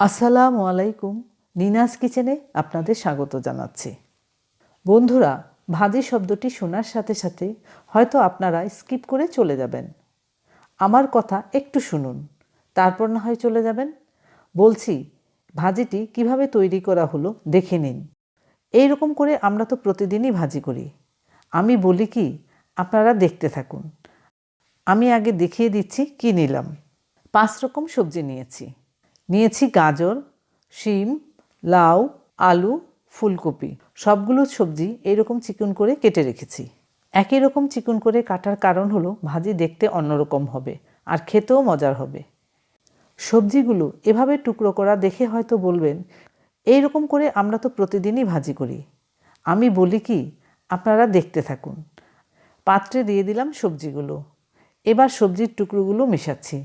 আসসালামু আলাইকুম, নিনাস কিচেনে আপনাদের স্বাগত জানাচ্ছি। বন্ধুরা, ভাজি শব্দটি শোনার সাথে সাথে হয়তো আপনারা স্কিপ করে চলে যাবেন। আমার কথা একটু শুনুন, তারপর না হয় চলে যাবেন। বলছি, ভাজিটি কীভাবে তৈরি করা হলো দেখে নিন। এই রকম করে আমরা তো প্রতিদিনই ভাজি করি। আমি বলি কি, আপনারা দেখতে থাকুন। আমি আগে দেখিয়ে দিচ্ছি কি নিলাম। পাঁচ রকম সবজি নিয়েছি। নিয়েছি গাজর, শিম, লাউ, আলু, ফুলকপি। সবগুলো সবজি এরকম চিকন করে কেটে রেখেছি। একই রকম চিকন করে কাটার কারণ হলো ভাজি দেখতে অন্যরকম হবে আর খেতেও মজার হবে। সবজিগুলো এভাবে টুকরো করা দেখে হয়তো বলবেন এই রকম করে আমরা তো প্রতিদিনই ভাজি করি। আমি বলি কি, আপনারা দেখতে থাকুন। পাত্রে দিয়ে দিলাম সবজিগুলো। এবার সবজির টুকরোগুলো মেশাচ্ছি।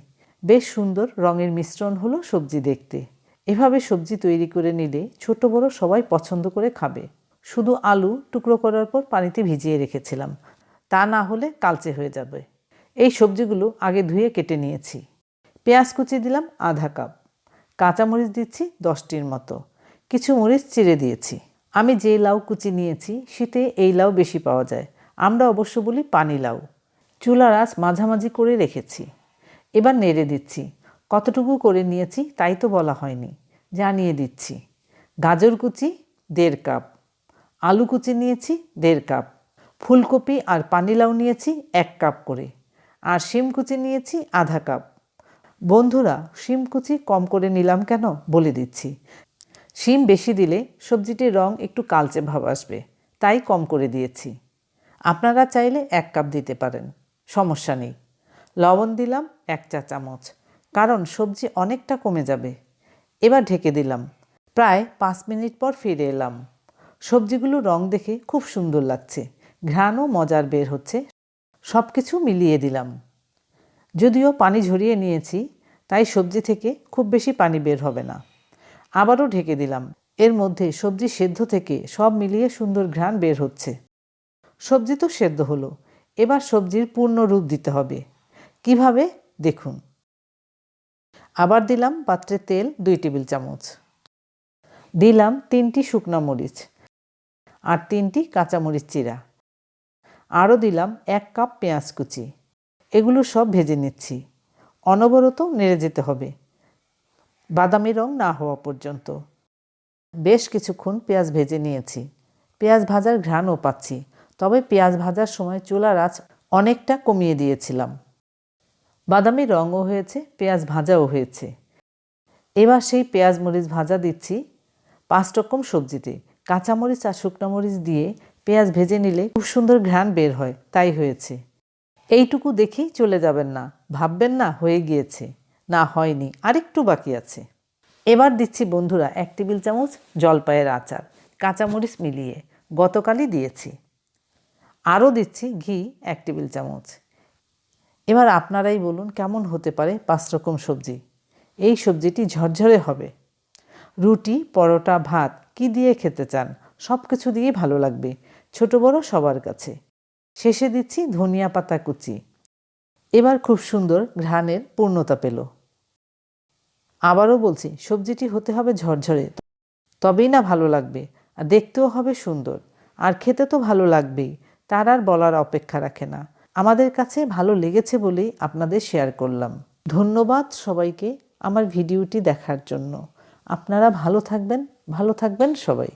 বেশ সুন্দর রঙের মিশ্রণ হলো সবজি দেখতে। এভাবে সবজি তৈরি করে নিলে ছোট বড় সবাই পছন্দ করে খাবে। শুধু আলু টুকরো করার পর পানিতে ভিজিয়ে রেখেছিলাম। তা না হলে কালচে হয়ে যাবে। এই সবজিগুলো আগে ধুয়ে কেটে নিয়েছি। পেঁয়াজ কুচি দিলাম আধা কাপ। কাঁচামরিচ দিচ্ছি দশটির মতো। কিছু মরিচ চিড়ে দিয়েছি। আমি যে লাউ কুচি নিয়েছি, শীতে এই লাউ বেশি পাওয়া যায়। আমরা অবশ্য বলি পানি লাউ। চুলার আঁচ মাঝামাঝি করে রেখেছি। এবার নেড়ে দিচ্ছি। কতটুকু করে নিয়েছি তাই তো বলা হয়নি। জানিয়ে দিচ্ছি। গাজর কুচি, দেড় কাপ। আলু কুচি নিয়েছি, দেড় কাপ। ফুলকপি আর পানিলাউ নিয়েছি, এক কাপ করে। আর শিম কুচি নিয়েছি, আধা কাপ। বন্ধুরা, শিম কুচি কম করে নিলাম কেন? বলে দিচ্ছি। শিম বেশি দিলে সবজিটির রং একটু কালচে ভাব আসবে, তাই কম করে দিয়েছি। আপনারা চাইলে এক কাপ দিতে পারেন। সমস্যা নেই। লবণ দিলাম এক চা চামচ। কারণ সবজি অনেকটা কমে যাবে। এবার ঢেকে দিলাম। প্রায় পাঁচ মিনিট পর ফিরে এলাম। সবজিগুলো রং দেখে খুব সুন্দর লাগছে। ঘ্রাণও মজার বের হচ্ছে। সব কিছু মিলিয়ে দিলাম। যদিও পানি ঝরিয়ে নিয়েছি, তাই সবজি থেকে খুব বেশি পানি বের হবে না। আবারও ঢেকে দিলাম। এর মধ্যে সবজি সেদ্ধ থেকে সব মিলিয়ে সুন্দর ঘ্রাণ বের হচ্ছে। সবজি তো সেদ্ধ হলো। এবার সবজির পূর্ণ রূপ দিতে হবে। কীভাবে? দেখুন। আবার দিলাম পাত্রে তেল দুই টেবিল চামচ। দিলাম তিনটি শুকনো মরিচ আর তিনটি কাঁচামরিচ চিরা আরও দিলাম এক কাপ পেঁয়াজ কুচি। এগুলো সব ভেজে নিচ্ছি। অনবরত নেড়ে যেতে হবে। বাদামি রং না হওয়া পর্যন্ত। বেশ কিছুক্ষণ পেঁয়াজ ভেজে নিয়েছি। পেঁয়াজ ভাজার ঘ্রাণও পাচ্ছি। তবে পেঁয়াজ ভাজার সময় চুলার আঁচ অনেকটা কমিয়ে দিয়েছিলাম। বাদামি রঙও হয়েছে, পেঁয়াজ ভাজাও হয়েছে। এবার সেই পেঁয়াজ মরিচ ভাজা দিচ্ছি পাঁচ রকম সবজিতে। কাঁচামরিচ আর শুকনো মরিচ দিয়ে পেঁয়াজ ভেজে নিলে খুব সুন্দর ঘ্রাণ বের হয়, তাই হয়েছে। এইটুকু দেখেই চলে যাবেন না, ভাববেন না হয়ে গিয়েছে, না হয়নি, আরেকটু বাকি আছে। এবার দিচ্ছি বন্ধুরা এক টেবিল চামচ জলপাইয়ের আচার, কাঁচামরিচ মিলিয়ে, গতকালই দিয়েছি। আরও দিচ্ছি ঘি এক টেবিল চামচ। এবার আপনারাই বলুন কেমন হতে পারে পাঁচ রকম সবজি। এই সবজিটি ঝরঝরে হবে। রুটি, পরোটা, ভাত কি দিয়ে খেতে চান? সব কিছু দিয়ে ভালো লাগবে। ছোট বড় সবার কাছে। শেষে দিচ্ছি ধনিয়া পাতা কুচি। এবার খুব সুন্দর ঘ্রাণের পূর্ণতা পেল। আবারও বলছি, সবজিটি হতে হবে ঝরঝরে। তবেই না ভালো লাগবে। আর দেখতেও হবে সুন্দর। আর খেতে তো ভালো লাগবেই। তার আর বলার অপেক্ষা রাখে না। আমাদের কাছে ভালো লেগেছে বলেই আপনাদের শেয়ার করলাম। ধন্যবাদ সবাইকে আমার ভিডিওটি দেখার জন্য। আপনারা ভালো থাকবেন ভালো থাকবেন সবাই।